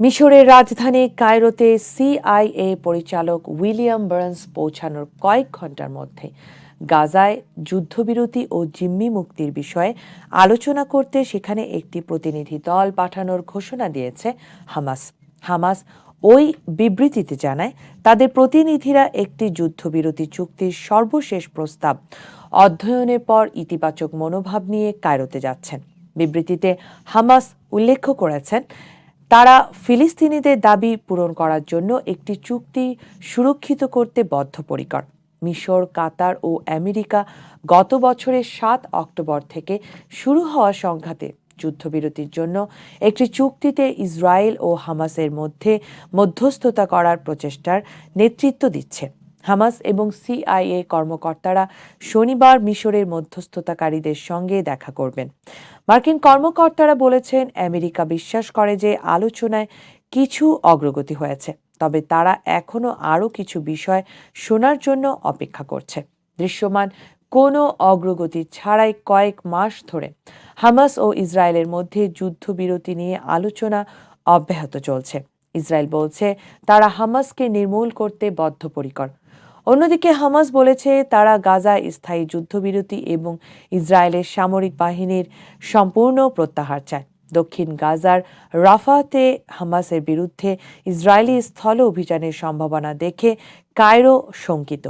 মিশরের রাজধানী কায়রোতে সিআইএ পরিচালক উইলিয়াম বার্নস পৌঁছানোর কয়েক ঘণ্টার মধ্যে গাজায় যুদ্ধবিরতি ও জিম্মি মুক্তির বিষয়ে আলোচনা করতে সেখানে একটি প্রতিনিধি দল পাঠানোর ঘোষণা দিয়েছে হামাস। হামাস ওই বিবৃতিতে জানায়, তাদের প্রতিনিধিরা একটি যুদ্ধবিরতি চুক্তির সর্বশেষ প্রস্তাব অধ্যয়নের পর ইতিবাচক মনোভাব নিয়ে কায়রোতে যাচ্ছেন। বিবৃতিতে হামাস উল্লেখ করেছেন তারা ফিলিস্তিনিদের দাবি পূরণ করার জন্য একটি চুক্তি সুরক্ষিত করতে বদ্ধপরিকর। মিশর, কাতার ও আমেরিকা গত বছরের সাত অক্টোবর থেকে শুরু হওয়া সংঘাতে যুদ্ধবিরতির জন্য একটি চুক্তিতে ইসরায়েল ও হামাসের মধ্যে মধ্যস্থতা করার প্রচেষ্টার নেতৃত্ব দিচ্ছে। হামাস এবং সিআইএ কর্মকর্তারা শনিবার মিশরের মধ্যস্থতাকারীদের সঙ্গে দেখা করবেন। মার্কিন কর্মকর্তারা বলেছেন, আমেরিকা বিশ্বাস করে যে আলোচনায় কিছু অগ্রগতি হয়েছে, তবে তারা এখনও আরও কিছু বিষয় শোনার জন্য অপেক্ষা করছে। দৃশ্যমান, কোনো অগ্রগতি ছাড়াই কয়েক মাস ধরে হামাস ও ইসরায়েলের মধ্যে যুদ্ধবিরতি নিয়ে আলোচনা অব্যাহত চলছে। ইসরায়েল বলছে, তারা হামাসকে নির্মূল করতে বদ্ধপরিকর। অন্যদিকে হামাস বলেছে, তারা গাজা স্থায়ী যুদ্ধবিরতি এবং ইসরায়েলের সামরিক বাহিনীর সম্পূর্ণ প্রত্যাহার চায়। দক্ষিণ গাজার রাফাতে হামাসের বিরুদ্ধে ইসরায়েলি স্থল অভিযানের সম্ভাবনা দেখে কায়রো শঙ্কিত।